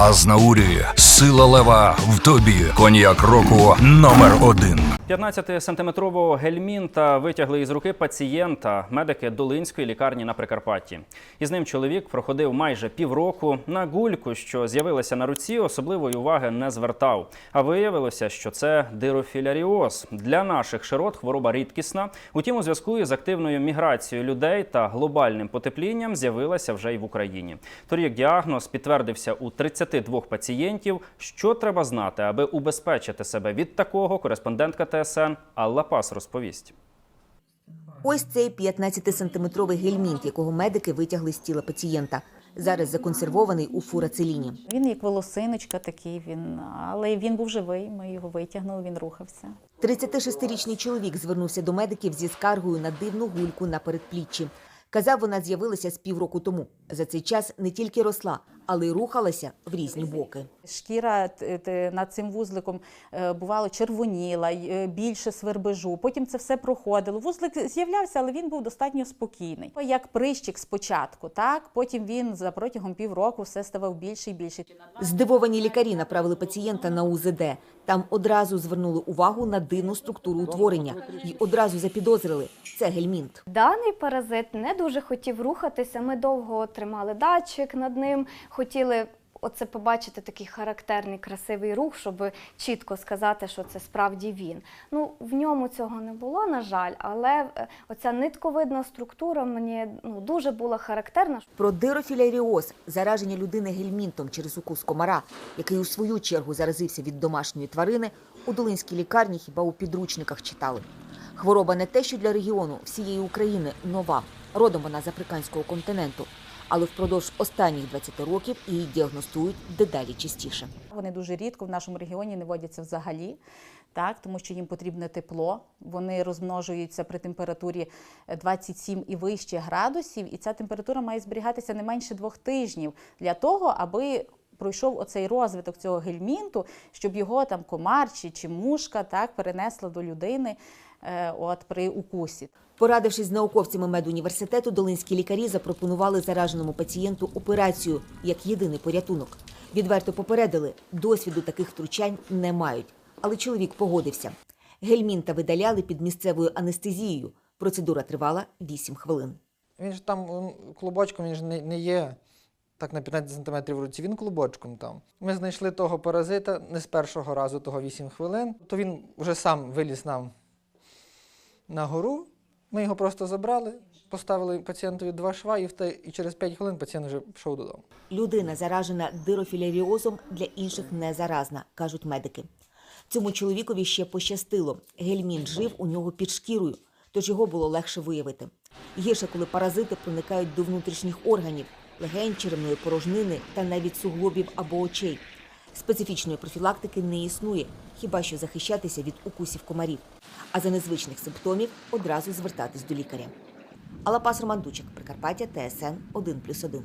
Азнаурі, сила лева в тобі. Коньяк року номер один. 15-сантиметрового гельмінта витягли із руки пацієнта, медики Долинської лікарні на Прикарпатті. Із ним чоловік проходив майже півроку. На гульку, що з'явилася на руці, особливої уваги не звертав. А виявилося, що це дирофіляріоз. Для наших широт хвороба рідкісна. Утім, у зв'язку із активною міграцією людей та глобальним потеплінням з'явилася вже й в Україні. Торік діагноз підтвердився у 32 пацієнтів. Що треба знати, аби убезпечити себе від такого, кореспондентка ТСН Алла Пас розповість. Ось цей 15-сантиметровий гельмінт, якого медики витягли з тіла пацієнта. Зараз законсервований у фурацеліні. Він як волосиночка такий, він, але він був живий. Ми його витягнули, він рухався. 36-річний чоловік звернувся до медиків зі скаргою на дивну гульку на передпліччі. Казав, вона з'явилася з півроку тому. За цей час не тільки росла, але й рухалася в різні боки. Шкіра над цим вузликом е, бувало червоніла, й, е, більше свербежу. Потім це все проходило. Вузлик з'являвся, але він був достатньо спокійний. Як прищик спочатку, так потім він за протягом півроку все ставав більше і більше. Здивовані лікарі направили пацієнта на УЗД. Там одразу звернули увагу на дивну структуру утворення і одразу запідозрили – це гельмінт. Даний паразит не дуже хотів рухатися. Ми довго тримали датчик над ним, хотіли. Оце побачити такий характерний красивий рух, щоб чітко сказати, що це справді він. Ну в ньому цього не було, на жаль, але е, оця нитковидна структура мені ну дуже була характерна. Про дирофіляріоз – зараження людини гельмінтом через укус комара, який у свою чергу заразився від домашньої тварини, у Долинській лікарні хіба у підручниках читали. Хвороба не те, що для регіону всієї України нова. Родом вона з африканського континенту. Але впродовж останніх 20 років її діагностують дедалі частіше. Вони дуже рідко в нашому регіоні не водяться взагалі, так, тому що їм потрібне тепло. Вони розмножуються при температурі 27 і вище градусів, і ця температура має зберігатися не менше двох тижнів для того, аби пройшов оцей розвиток цього гельмінту, щоб його там комар чи, чи мушка так перенесла до людини е, от, при укусі. Порадившись з науковцями медуніверситету, долинські лікарі запропонували зараженому пацієнту операцію як єдиний порятунок. Відверто попередили, досвіду таких втручань не мають. Але чоловік погодився. Гельмінта видаляли під місцевою анестезією. Процедура тривала 8 хвилин. Він ж там клубочком, він ж не, не є так на 15 см в руці, він клубочком там. Ми знайшли того паразита не з першого разу, того 8 хвилин. То він вже сам виліз нам на гору. Ми його просто забрали, поставили пацієнтові два шва, і, через 5 хвилин пацієнт вже пішов додому. Людина, заражена дирофіляріозом, для інших не заразна, кажуть медики. Цьому чоловікові ще пощастило. Гельмінт жив у нього під шкірою, тож його було легше виявити. Гірше, коли паразити проникають до внутрішніх органів, легень, черевної порожнини та навіть суглобів або очей. Специфічної профілактики не існує, хіба що захищатися від укусів комарів. А за незвичних симптомів одразу звертатись до лікаря. Алапас Романдучик, Прикарпаття, ТСН 1+,1.